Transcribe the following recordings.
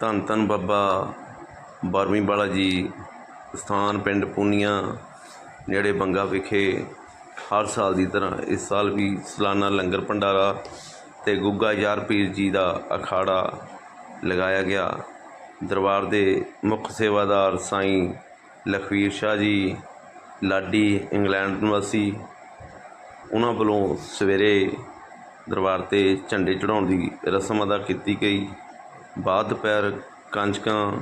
ਧੰਨ ਧੰਨ ਬਾਬਾ ਬਾਰਵੀਂ ਵਾਲਾ ਜੀ, ਸਥਾਨ ਪਿੰਡ ਪੂਨੀਆਂ, ਨੇੜੇ ਬੰਗਾ ਵਿਖੇ ਹਰ ਸਾਲ ਦੀ ਤਰ੍ਹਾਂ ਇਸ ਸਾਲ ਵੀ ਸਾਲਾਨਾ ਲੰਗਰ ਭੰਡਾਰਾ ਤੇ ਗੁੱਗਾ ਯਾਰ ਪੀਰ ਜੀ ਦਾ ਅਖਾੜਾ ਲਗਾਇਆ ਗਿਆ। ਦਰਬਾਰ ਦੇ ਮੁੱਖ ਸੇਵਾਦਾਰ ਸਾਈਂ ਲਖਵੀਰ ਸ਼ਾਹ ਜੀ, ਲਾਡੀ ਇੰਗਲੈਂਡ ਨਿਵਾਸੀ, ਉਹਨਾਂ ਵੱਲੋਂ ਸਵੇਰੇ ਦਰਬਾਰ ਤੇ ਝੰਡੇ ਚੜਾਉਣ ਦੀ ਰਸਮ ਅਦਾ ਕੀਤੀ ਗਈ। ਬਾਅਦ ਦੁਪਹਿਰ ਕੰਜਕਾਂ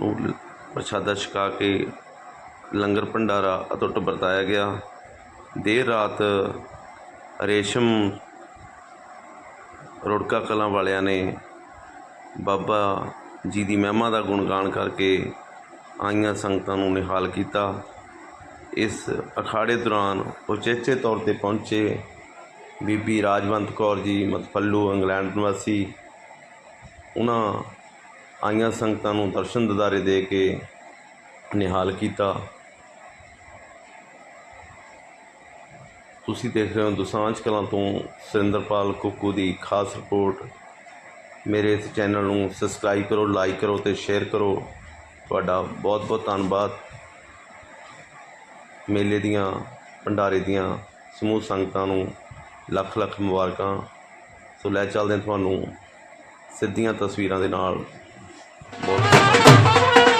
ਨੂੰ ਪ੍ਰਸ਼ਾਦਾ ਛਕਾ ਕੇ ਲੰਗਰ ਭੰਡਾਰਾ ਅਟੁੱਟ ਵਰਤਾਇਆ ਗਿਆ। ਦੇਰ ਰਾਤ ਰੇਸ਼ਮ ਰੁੜਕਾ ਕਲਾਂ ਵਾਲਿਆਂ ਨੇ ਬਾਬਾ ਜੀ ਦੀ ਮਹਿਮਾ ਦਾ ਗੁਣਗਾਨ ਕਰਕੇ ਆਈਆਂ ਸੰਗਤਾਂ ਨੂੰ ਨਿਹਾਲ ਕੀਤਾ। ਇਸ ਅਖਾੜੇ ਦੌਰਾਨ ਉਚੇਚੇ ਤੌਰ ਤੇ ਪਹੁੰਚੇ ਬੀਬੀ ਰਾਜਵੰਤ ਕੌਰ ਜੀ, ਮਤਫੱਲੂ, ਇੰਗਲੈਂਡ ਨਿਵਾਸੀ ਉਹਨਾਂ ਆਈਆਂ ਸੰਗਤਾਂ ਨੂੰ ਦਰਸ਼ਨ ਦਿਦਾਰੇ ਦੇ ਕੇ ਨਿਹਾਲ ਕੀਤਾ। ਤੁਸੀਂ ਦੇਖ ਰਹੇ ਹੋ ਦੁਸਾਂਝ ਕਲਾਂ ਤੋਂ ਸੁਰਿੰਦਰਪਾਲ ਕੁੱਕੂ ਦੀ ਖਾਸ ਰਿਪੋਰਟ। ਮੇਰੇ ਇਸ ਚੈਨਲ ਨੂੰ ਸਬਸਕ੍ਰਾਈਬ ਕਰੋ, ਲਾਈਕ ਕਰੋ ਤੇ ਸ਼ੇਅਰ ਕਰੋ। ਤੁਹਾਡਾ ਬਹੁਤ ਬਹੁਤ ਧੰਨਵਾਦ। ਮੇਲੇ ਦੀਆਂ, ਭੰਡਾਰੇ ਦੀਆਂ ਸਮੂਹ ਸੰਗਤਾਂ ਨੂੰ ਲੱਖ ਲੱਖ ਮੁਬਾਰਕਾਂ। ਸੋ ਲੈ ਚੱਲਦੇ ਹਾਂ ਤੁਹਾਨੂੰ ਸਿੱਧੀਆਂ ਤਸਵੀਰਾਂ ਦੇ ਨਾਲ। ਬਹੁਤ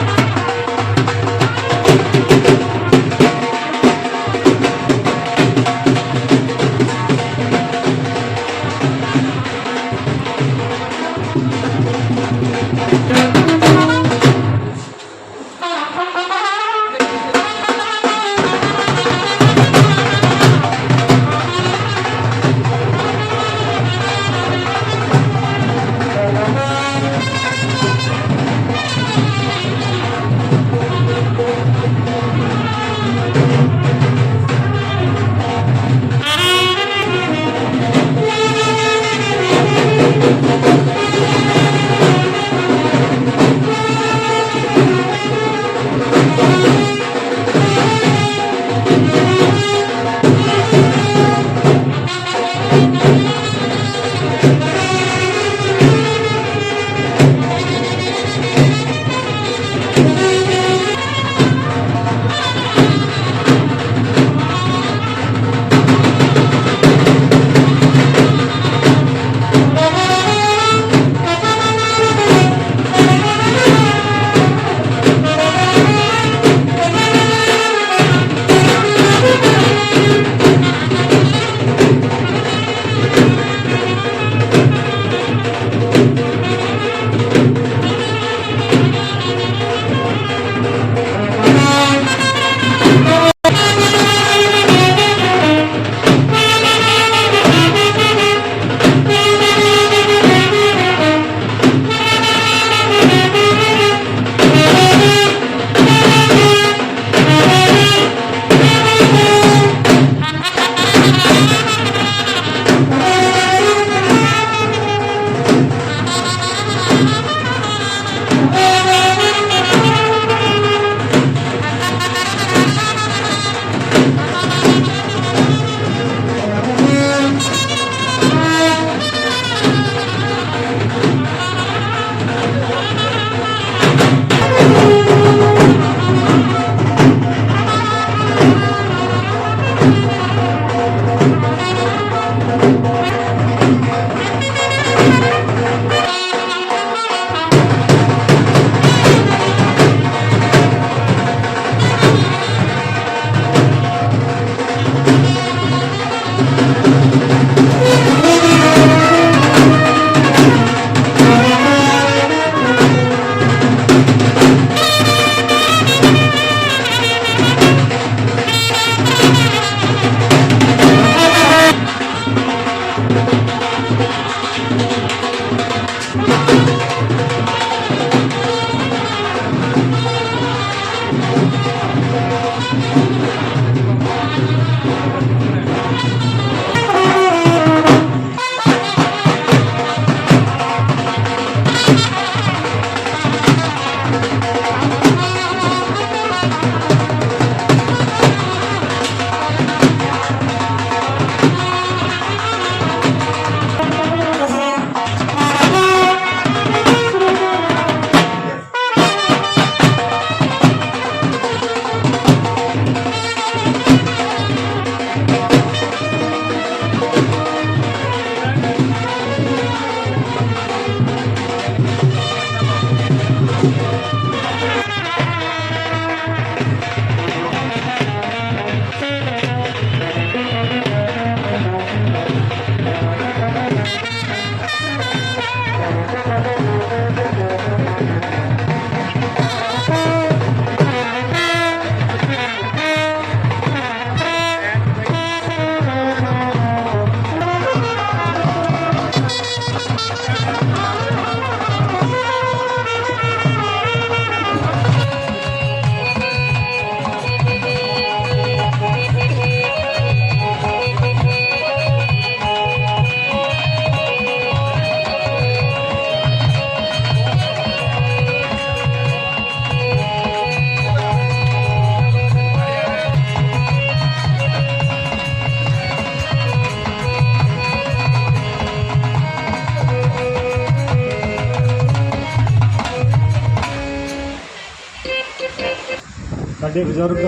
ਬਜ਼ੁਰਗ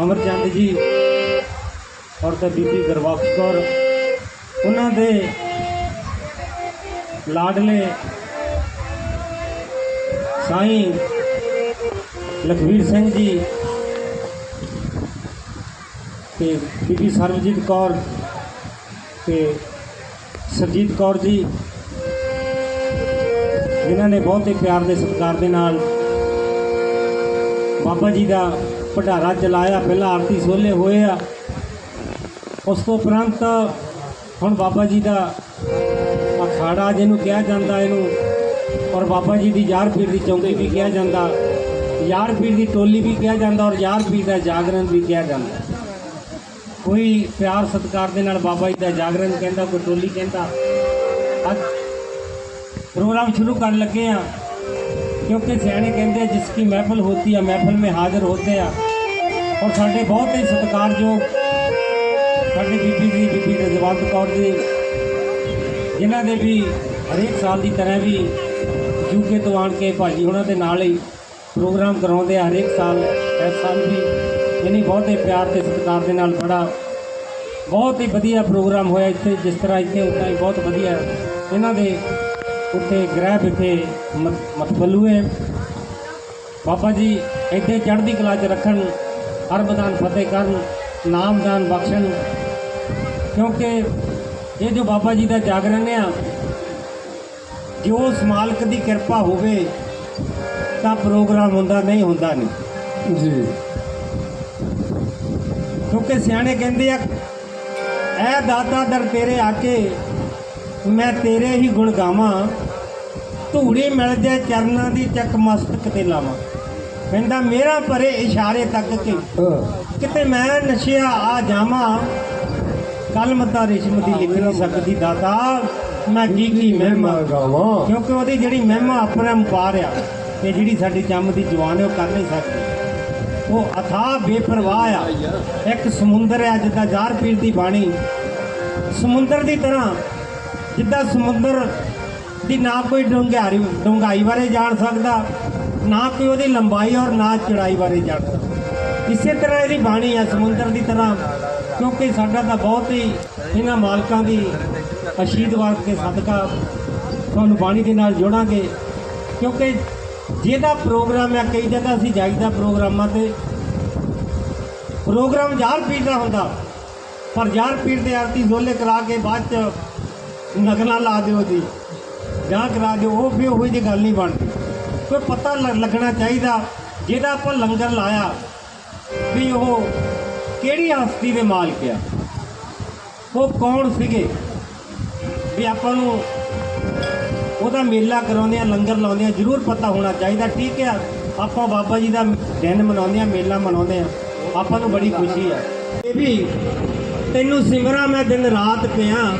ਅਮਰਚੰਦ ਜੀ ਔਰ ਤੇ ਬੀਬੀ ਗੁਰਬਖਸ਼ ਕੌਰ, ਉਹਨਾਂ ਦੇ ਲਾਡਲੇ ਸਾਈਂ ਲਖਵੀਰ ਸਿੰਘ ਜੀ ਤੇ ਬੀਬੀ ਸਰਬਜੀਤ ਕੌਰ ਤੇ ਸਰਜੀਤ ਕੌਰ ਜੀ, ਜਿਨ੍ਹਾਂ ਨੇ ਬਹੁਤ ਹੀ ਪਿਆਰ ਦੇ ਸਤਿਕਾਰ ਦੇ ਨਾਲ ਬਾਬਾ ਜੀ ਦਾ ਭੰਡਾਰਾ ਚਲਾਇਆ, ਪਹਿਲਾਂ ਆਰਤੀ ਸੋਲੇ ਹੋਏ ਆ। ਉਸ ਤੋਂ ਉਪਰੰਤ ਹੁਣ ਬਾਬਾ ਜੀ ਦਾ ਅਖਾੜਾ ਜਿਹਨੂੰ ਕਿਹਾ ਜਾਂਦਾ ਇਹਨੂੰ, ਔਰ ਬਾਬਾ ਜੀ ਦੀ ਯਾਰ ਪੀੜ ਦੀ ਚੌਂਕੀ ਵੀ ਕਿਹਾ ਜਾਂਦਾ, ਯਾਰ ਪੀੜ ਦੀ ਟੋਲੀ ਵੀ ਕਿਹਾ ਜਾਂਦਾ, ਔਰ ਯਾਰ ਪੀੜ ਦਾ ਜਾਗਰਣ ਵੀ ਕਿਹਾ ਜਾਂਦਾ। ਕੋਈ ਪਿਆਰ ਸਤਕਾਰ ਦੇ ਨਾਲ ਬਾਬਾ ਜੀ ਦਾ ਜਾਗਰਨ ਕਹਿੰਦਾ, ਕੋਈ ਟੋਲੀ ਕਹਿੰਦਾ। ਅੱਜ ਪ੍ਰੋਗਰਾਮ ਸ਼ੁਰੂ ਕਰਨ ਲੱਗੇ ਆ। ਕਿਉਂਕਿ ਸਿਆਣੇ ਕਹਿੰਦੇ ਜਿਸ ਕੀ ਮਹਿਫਲ ਹੋਤੀ ਆ, ਮਹਿਫਲ ਮੇ ਹਾਜ਼ਰ ਹੋਤੇ ਆ। ਔਰ ਸਾਡੇ ਬਹੁਤ ਹੀ ਸਤਿਕਾਰਯੋਗ ਸਾਡੇ ਬੀਬੀ ਜੀ, ਬੀਬੀ ਰਜਵੰਤ ਕੌਰ ਜੀ, ਜਿਨ੍ਹਾਂ ਦੇ ਵੀ ਹਰੇਕ ਸਾਲ ਦੀ ਤਰ੍ਹਾਂ ਵੀ ਯੂਕੇ ਤੋਂ ਆਣ ਕੇ ਭਾਜੀ ਉਹਨਾਂ ਦੇ ਨਾਲ ਹੀ ਪ੍ਰੋਗਰਾਮ ਕਰਾਉਂਦੇ ਆ ਹਰੇਕ ਸਾਲ ਇਸ ਸਾਲ ਵੀ। ਇਹਨੀ ਬਹੁਤ ਹੀ ਪਿਆਰ ਤੇ ਸਤਿਕਾਰ ਦੇ ਨਾਲ ਬੜਾ ਬਹੁਤ ਹੀ ਵਧੀਆ ਪ੍ਰੋਗਰਾਮ ਹੋਇਆ ਇੱਥੇ, ਜਿਸ ਤਰ੍ਹਾਂ ਇੱਥੇ ਹੁੰਦਾ ਹੀ ਬਹੁਤ ਵਧੀਆ ਇਹਨਾਂ ਦੇ ਉੱਥੇ ਗ੍ਰਹਿ ਵਿਖੇ ਮਤ- ਮਤਬਲੂਏ ਬਾਬਾ ਜੀ ਇੱਥੇ ਚੜ੍ਹਦੀ ਕਲਾ 'ਚ ਰੱਖਣ ਹਰਬਦਾਨ ਫਤਿਹ ਕਰਨ ਨਾਮਦਾਨ ਬਖਸ਼ਣ। ਕਿਉਂਕਿ ਇਹ ਜੋ ਬਾਬਾ ਜੀ ਦਾ ਜਾਗਰਣ ਆ ਜੋ ਉਸ ਮਾਲਕ ਦੀ ਕਿਰਪਾ ਹੋਵੇ ਤਾਂ ਪ੍ਰੋਗਰਾਮ ਹੁੰਦਾ ਨਹੀਂ ਹੁੰਦਾ ਨਹੀਂ। ਜੀ। ਕਿਉਂਕਿ ਸਿਆਣੇ ਕਹਿੰਦੇ ਆ ਐ ਦਾਤਾ ਦਰ ਤੇਰੇ ਆ ਕੇ ਮੈਂ ਤੇਰੇ ਹੀ ਗੁਣ ਗਾਵਾਂ। ਧੂੜੀ ਮਿਲ ਜਾਏ ਚਰਨਾਂ ਦੀ ਚੱਕ ਮਸਤਕ ਤੇ ਲਾਵਾਂ। ਕਹਿੰਦਾ ਮੇਰਾ ਪਰੇ ਇਸ਼ਾਰੇ ਤੱਕ ਕੇ ਕਿਤੇ ਮੈਂ ਨਸ਼ਿਆ ਆ ਜਾਵਾਂ ਕਲਮ ਤਾਂ ਰਿਸ਼ਮ ਦੀ ਲਿਖ ਨਹੀਂ ਸਕਦੀ ਦਾਤਾ ਮੈਂ ਕੀ ਕੀ ਮਹਿਮਾ ਗਾਵਾਂ। ਕਿਉਂਕਿ ਉਹਦੀ ਜਿਹੜੀ ਮਹਿਮਾ ਆਪਣਾ ਮੁਪਾਰ ਆ ਤੇ ਜਿਹੜੀ ਸਾਡੀ ਚੰਮ ਦੀ ਜਵਾਨ ਹੈ ਉਹ ਕਰ ਨਹੀਂ ਸਕਦੀ। ਉਹ ਅਥਾਹ ਬੇਪਰਵਾਹ ਆ। ਇੱਕ ਸਮੁੰਦਰ ਹੈ ਜਿੱਦਾਂ ਜ਼ਾਰ ਪੀਰ ਦੀ ਬਾਣੀ। ਸਮੁੰਦਰ ਦੀ ਤਰ੍ਹਾਂ ਜਿੱਦਾਂ ਸਮੁੰਦਰ ਦੀ ਨਾ ਕੋਈ ਡੂੰਘਾਈ ਡੂੰਘਾਈ ਬਾਰੇ ਜਾਣ ਸਕਦਾ, ਨਾ ਕੋਈ ਉਹਦੀ ਲੰਬਾਈ ਔਰ ਨਾ ਚੜਾਈ ਬਾਰੇ ਜਾਣ ਸਕਦਾ। ਇਸੇ ਤਰ੍ਹਾਂ ਇਹਦੀ ਬਾਣੀ ਹੈ ਸਮੁੰਦਰ ਦੀ ਤਰ੍ਹਾਂ, ਕਿਉਂਕਿ ਸਾਡਾ ਤਾਂ ਬਹੁਤ ਹੀ ਇਹਨਾਂ ਮਾਲਕਾਂ ਦੀ ਅਸ਼ੀਰਵਾਦ ਕੇ ਸਦਕਾ ਤੁਹਾਨੂੰ ਬਾਣੀ ਦੇ ਨਾਲ ਜੋੜਾਂਗੇ। ਕਿਉਂਕਿ ਜਿਹਦਾ ਪ੍ਰੋਗਰਾਮ ਹੈ, ਕਈ ਜਗ੍ਹਾ ਅਸੀਂ ਜਾਈਦਾ ਪ੍ਰੋਗਰਾਮਾਂ ਤੇ। ਪ੍ਰੋਗਰਾਮ ਯਾਰ ਪੀਰ ਦਾ ਹੁੰਦਾ, ਪਰ ਯਾਰ ਪੀਰ ਦੇ ਆਰਤੀ ਜ਼ੋਲੇ ਕਰਾ ਕੇ ਬਾਅਦ ਚ ਨਗਲਾ ਲਾ ਦਿਓ ਜੀ। ਜਾਂ ਕਰਾ ਦਿਓ ਉਹ ਵੀ ਉਹੀ ਜਿਹੀ ਗੱਲ ਨਹੀਂ ਬਣਦੀ। ਕੋਈ ਪਤਾ ਲ- ਲੱਗਣਾ ਚਾਹੀਦਾ, ਜਿਹਦਾ ਆਪਾਂ ਲੰਗਰ ਲਾਇਆ, ਵੀ ਉਹ ਕਿਹੜੀ ਹਸਤੀ ਦੇ ਮਾਲਕ ਆ? ਉਹ ਕੌਣ ਸੀਗੇ? ਵੀ ਆਪਾਂ ਨੂੰ ਉਹਦਾ ਮੇਲਾ ਕਰਾਉਂਦੇ ਆ, ਲੰਗਰ ਲਾਉਂਦੇ ਆ, ਜ਼ਰੂਰ ਪਤਾ ਹੋਣਾ ਚਾਹੀਦਾ, ਠੀਕ ਆ। ਆਪਾਂ ਬਾਬਾ ਜੀ ਦਾ ਦਿਨ ਮਨਾਉਂਦੇ ਆ, ਮੇਲਾ ਮਨਾਉਂਦੇ ਆ। ਆਪਾਂ ਨੂੰ ਬੜੀ ਖੁਸ਼ੀ ਆ। ਇਹ ਵੀ ਤੈਨੂੰ ਸਿਮਰਾਂ ਮੈਂ ਦਿਨ ਰਾਤ ਪਿਆ।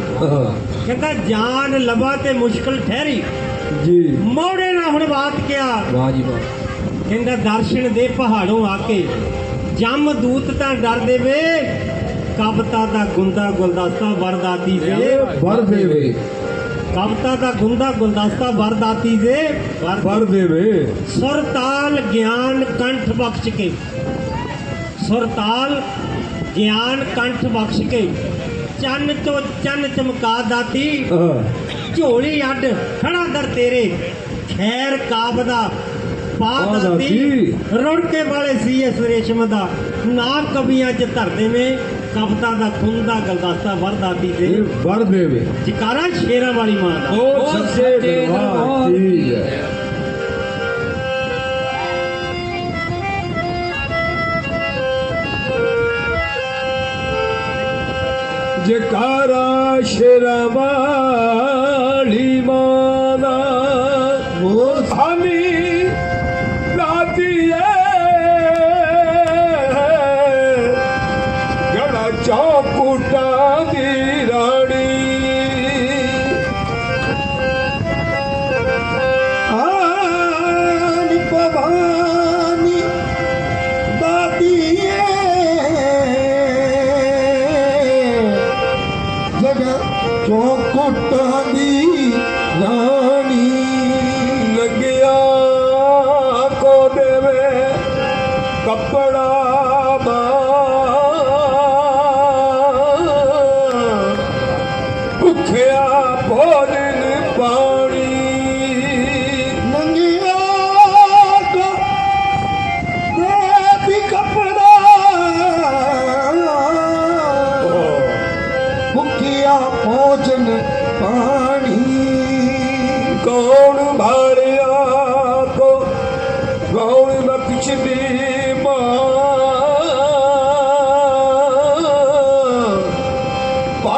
ਕਹਿੰਦਾ ਜਾਨ ਲਵਾ ਤੇ ਮੁਸ਼ਕਲ ਠਹਿਰੀ। ਜੀ। ਮੋੜੇ ਨਾ ਹੁਣ ਬਾਤ ਕਿਆ ਵਾਹ ਜੀ ਵਾਹ। ਕਹਿੰਦਾ ਦਰਸ਼ਨ ਦੇ ਪਹਾੜੋਂ ਆ ਕੇ ਜੰਮ ਦੂਤ ਤਾਂ ਡਰ ਦੇਵੇ ਕਵਤਾ ਦਾ ਗੁੰਦਾ ਗੁਲਦਸਤਾ ਵਰਦਾਤੀ ਦੇ। ਵਰ ਦੇਵੇ। ਕਵਤਾ ਦਾ ਗੁੰਦਾ ਗੁਲਦਸਤਾ ਵਰਦਾਤੀ ਦੇ। ਵਰ ਦੇਵੇ। ਸੁਰਤਾਲ ਗਿਆਨ ਕੰਠ ਬਖਸ਼ ਕੇ। ਸੁਰਤਾਲ ਗਿਆਨ ਕੰਠ ਬਖਸ਼ ਕੇ। ਚੰਨ ਤੋਂ ਚੰਨ ਚਮਕਾ ਦਾਤੀ। ਝੋਲੀ ਅੱਡ ਖੜਾ ਦਰ ਤੇਰੇ। ਖੈਰ ਕਾਬ ਦਾ ਪਾ ਦਾਤੀ। ਦਾਤੀ। ਰੁੜਕੇ ਵਾਲੇ ਸੀ ਇਸ ਰੇਸ਼ਮ ਦਾ। ਨਾ ਕਵੀਆਂ ਚ ਧਰਦੇ ਵੇ ਕਵਤਾ ਦਾ ਖੁੰਦਾ ਗਲਦਸਤਾ ਵਰਦਾਤੀ ਦੇ। ਵਰ ਦੇਵੇ। ਜਕਾਰਾ ਸ਼ੇਰਾਂ ਵਾਲੀ ਮਾਂ ਦਾ। ਉਹ ਸੱਚੇ ਦਰਬਾਰ ਜੀ ਹੈ। ਜਕਾਰਾ ਸ਼ਰਮਾਲੀ ਮਾਨਾ ਉਹ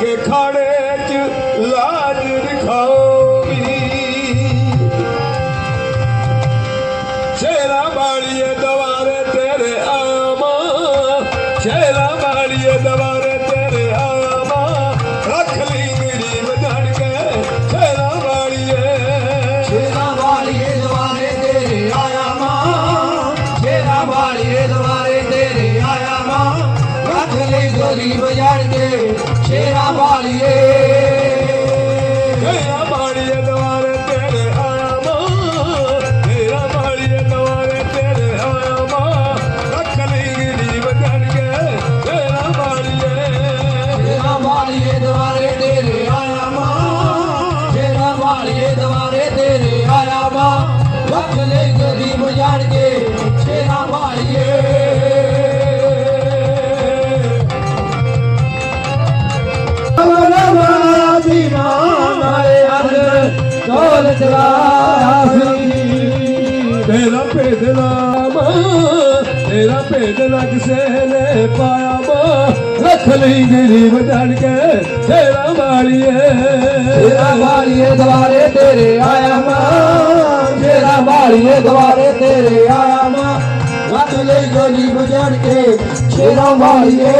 ਆਕੇ ਖਾੜੇ ਚ ਲਾਜ ਕੋਲ ਚਲਾਸੀ ਤੇਰਾ ਭੇਦ ਨਾਮ, ਤੇਰਾ ਭੇਦ ਨਾ ਕਿਸੇ ਨੇ ਪਾਇਆ ਮਾਂ। ਰੱਖ ਲਈ ਗਰੀਬ ਜਾਣ ਕੇ, ਤੇਰਾ ਵਾਲੀਏ। ਤੇਰਾ ਵਾਲੀਏ ਦਵਾਰੇ ਤੇਰੇ ਆਇਆ ਮਾਂ। ਤੇਰਾ ਵਾਲੀਏ ਦਵਾਰੇ ਤੇਰੇ ਆਇਆ ਮਾਂ। ਰੱਖ ਲਈ ਗਰੀਬ ਜੜ ਕੇ ਸ਼ੇਰਾਂ ਵਾਲੀਏ।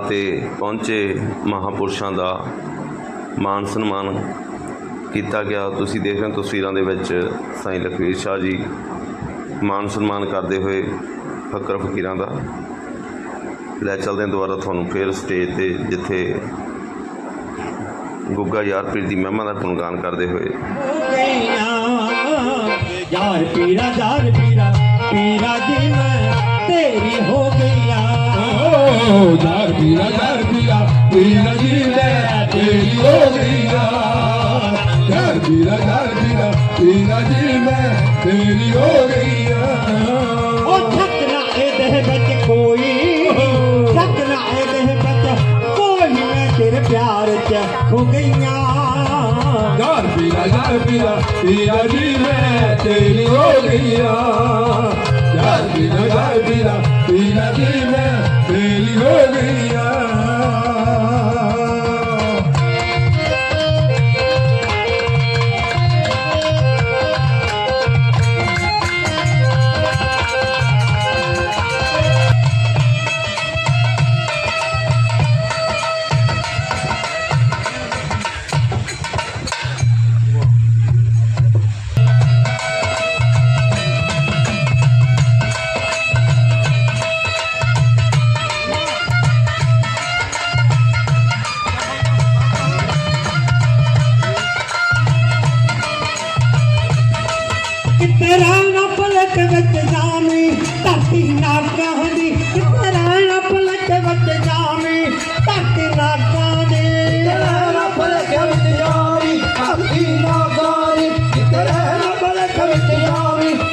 ਦਰਬਾਰ ਤੇ ਪਹੁੰਚੇ ਮਹਾਪੁਰਸ਼ਾਂ ਦਾ ਮਾਨ ਸਨਮਾਨ ਕੀਤਾ ਗਿਆ। ਤੁਸੀਂ ਦੇਖ ਰਹੇ ਹੋ ਤਸਵੀਰਾਂ ਦੇ ਵਿੱਚ ਸਾਈਂ ਲਖਵੀਰ ਸ਼ਾਹ ਜੀ ਮਾਨ ਸਨਮਾਨ ਕਰਦੇ ਹੋਏ ਫਕਰ ਫਕੀਰਾਂ ਦਾ। ਲੈ ਚੱਲਦੇ ਹਾਂ ਦੁਬਾਰਾ ਤੁਹਾਨੂੰ ਫੇਰ ਸਟੇਜ ਤੇ, ਜਿੱਥੇ ਗੁੱਗਾ ਯਾਰਪੀਰ ਦੀ ਮਹਿਮਾ ਦਾ ਗੁਣਗਾਨ ਕਰਦੇ ਹੋਏ। ਯਾਰ ਪੀਰਾ ਯਾਰ ਪੀਰਾ ਪੀਰਾ ਜੀ ਮੈਂ ਤੇਰੀ ਹੋ ਗਈਆ। ਓ ਪੀਰਾ ਯਾਰ ਪੀਰਾ ਪੀਰਾ ਜੀ ਲੈ ਤੇਰੀ ਹੋ ਪੀਰਾ ਪੀਰਾ ਜੀ ਮੈਂ ਤੇਰੀ ਹੋ ਯਾਰ ਉਹ ਠੱਕਣਾ ਇਹਦੇ ਵਿੱਚ ਕੋਈ ਠੱਕਣਾ ਇਹਦੇ ਵਿੱਚ ਕੋਈ ਮੈਂ ਤੇਰੇ ਪਿਆਰ ਚ ਹੋ ਗਈਆਂ ਪੀਰਾ ਯਾਰ ਪੀਰਾ ਪੀਰਾ ਜੀ ਮੈਂ ਤੇਰੀ ਹੋ ਯਾਰ ਪੀਰਾ ਪੀਰਾ ਜੀ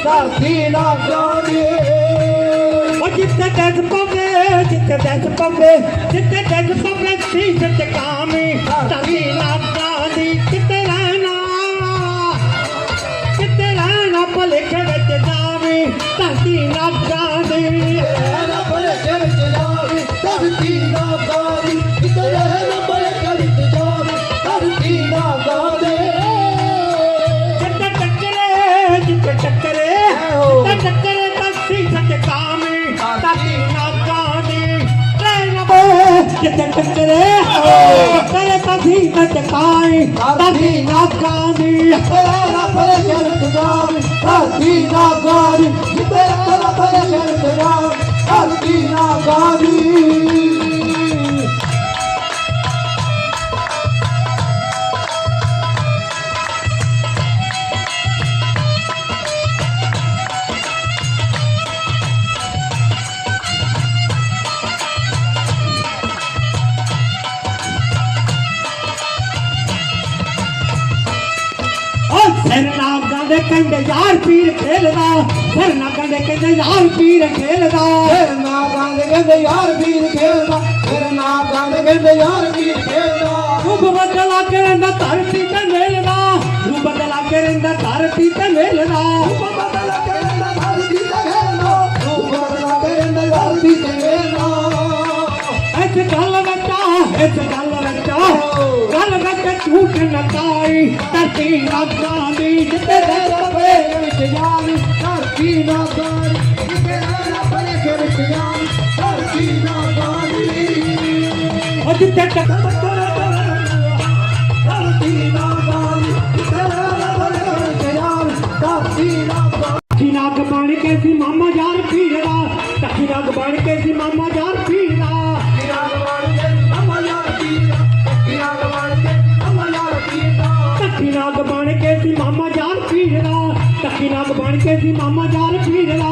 ਧਰਤੀ ਨਾ ਗਾਰੀ ਉਹ ਜਿੱਥੇ ਡੱਗ ਪਵੇ ਜਿੱਥੇ ਡੱਗ ਪਵੇ ਜਿੱਥੇ ਡੱਗ ਪਵੇ ਸੀ ਜਿੱਤੇ ਕਾਮੀ ਧਰਤੀ ਨਾਕਾਂ ਦੀ ਕਿਤੇ ਰਾਣਾ ਕਿਤੇ ਰਾਣਾ ਪਲਕ ਵਿੱਚ ਜਾਮੀ ਧਰਤੀ ਨਾਕਾਂ ਦੀ ਤੇਰਾ ਪਲਕ ਵਿੱਚ ਜਾਵੀ ਧਰਤੀ ਨਾ ਗਾਰੀ ਤੇਰਾ ਪਲਕ ਵਿੱਚ ਟੱਕਰੇ ਤੇਰੇ ਕਦੀ ਟਕਾਈ ਤਦੀ ਨਾਕਾਂ ਦੀ ਤੇਰਾ ਰੱਬ ਦੇ ਸ਼ਰਤ ਨਾਮ ਧਰਤੀ ਨਾ ਗਾਰੀ ਤੇਰਾ ਰੱਬ ਦੇ ਸ਼ਰਤ ਨਾਮ ਧਰਤੀ ਨਾ ਗਾਰੀ ਓ ਸਿਰ ਨਾਗਾਂ ਦੇ ਕੰਡੇ ਯਾਰ ਪੀਰ ਖੇਲਦਾ ਸਿਰ ਨਾਗਾਂ ਦੇ ਕੰਡੇ ਯਾਰ ਪੀਰ ਖੇਲਦਾ। ਨਾ ਗੰਦ ਕਹਿੰਦੇ ਯਾਰ ਵੀਰ ਖੇਡਦਾ ਫਿਰ ਨਾ ਗੰਦ ਕਹਿੰਦੇ ਯਾਰ ਵੀਰ ਖੇਡਦਾ ਰੂਪ ਬਦਲਾ ਕੇ ਰਹਿੰਦਾ ਧਰਤੀ ਤੇ ਮੇਲਦਾ। ਰੂਪ ਬਦਲਾ ਕੇ ਰਹਿੰਦਾ ਧਰਤੀ ਤੇ ਮੇਲਦਾ। ਬਦਲ ਕੇ ਰਹਿੰਦਾ ਧਰਤੀ ਤੇ ਖੇਡਦਾ ਤੂੰ ਬਦਲ ਕੇ ਰਹਿੰਦਾ ਧਰਤੀ ਤੇ ਖੇਡਦਾ ਇਸ ਗੱਲ ਵਿੱਚ ਇਸ ਗੱਲ ਗੱਲ ਵਿੱਚ ਝੂਠ ਨਕਾਈ ਧਰਤੀ ਨਾਗਾਂ ਦੀ ਜਿੱਤੇ ਤੇਰੇ ਦੇ ਰੱਬੇ ਵਿੱਚ ਜਾਨ ਧਰਤੀ ਨਾ ਗਾਰੀ ਤੇਰੇ ਰੱਬੇ ਦੇ ਵਿੱਚ ਜਾਨ ਧਰਤੀ ਨਾ ਗਾਰੀ ਉਹ ਜਿੱਤੇ ਟੱਕ ਟੱਕੀ ਨਾਗ ਬਣ ਕੇ